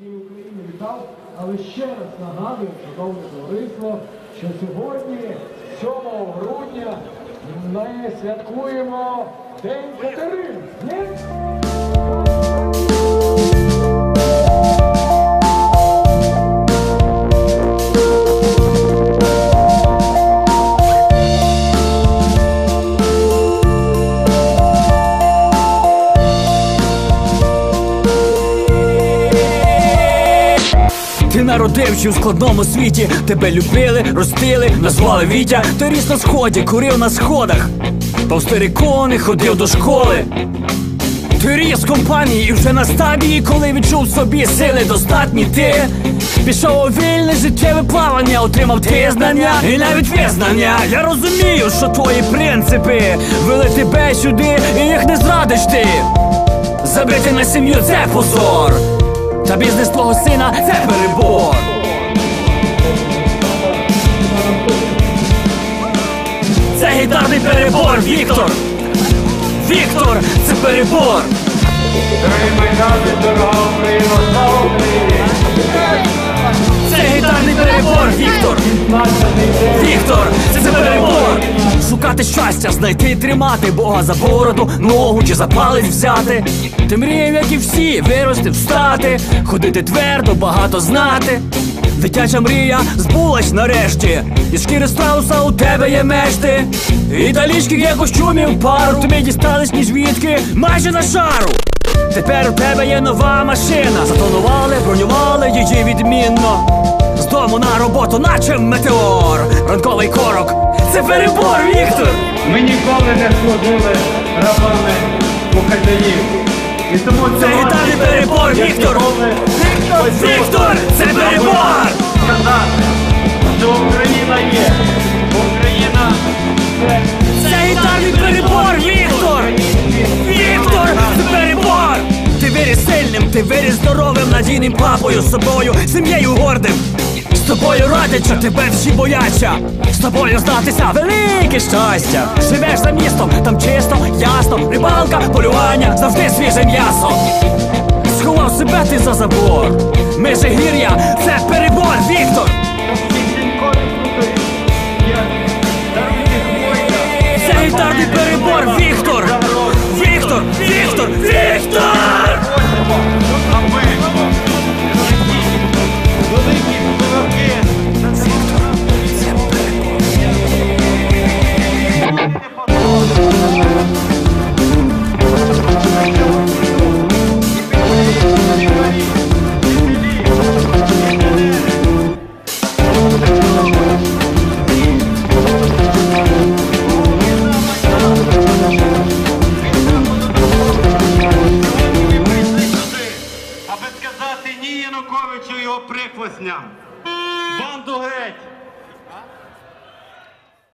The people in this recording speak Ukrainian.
всій Україні вітав, але ще раз нагадую, шановне товариство, що сьогодні, 7 грудня, ми святкуємо День Катерин. Ти народився у складному світі, тебе любили, ростили, назвали Вітя. Ти ріс на сході, курив на сходах, повстерикони ходив до школи. Ти ріс компанії і вже на стадії, коли відчув собі сили достатні ти Пішов у вільне життєве плавання, отримав ти знання і навіть визнання. Я розумію, що твої принципи вели тебе сюди, і їх не зрадиш ти. Забити на сім'ю це позор. Та бізнес твого сина це перебор. Це гітарний перебор, Віктор. Віктор, це перебор. Майдани, дорога Україна, Шукати щастя, знайти і тримати Бога за бороду, ногу чи за палець взяти. Ти мріяв, як і всі, вирости, встати, ходити твердо, багато знати. Дитяча мрія збулась нарешті, і шкіри страуса у тебе є мешти. І талічки є костюмів пару, тобі дістались ні звідки, майже на шару. Тепер у тебе є нова машина. Затонували, бронювали її відмінно. З дому на роботу, наче метеор. Ранковий корок. Це перебор, Віктор! Ми ніколи не служили рабами бухгалтерів. І тому Це гітарний перебор, Віктор! Віктор! Віктор! Це перебор! сказати, що Україна є. Україна це Це гітарний перебор, Віктор! Віктор! Це перебор! Ти виріс сильним, ти виріс здоровим, надійним папою, собою, сім'єю гордим. З тобою радяться, тебе всі бояться. З тобою здатися велике щастя. Живеш за містом, там чисто, ясно, рибалка, полювання, завжди свіже м'ясо. Сховав себе ти за забор. Межигір'я це перебор, Віктор! Януковичу і його прихвостням. Банду геть!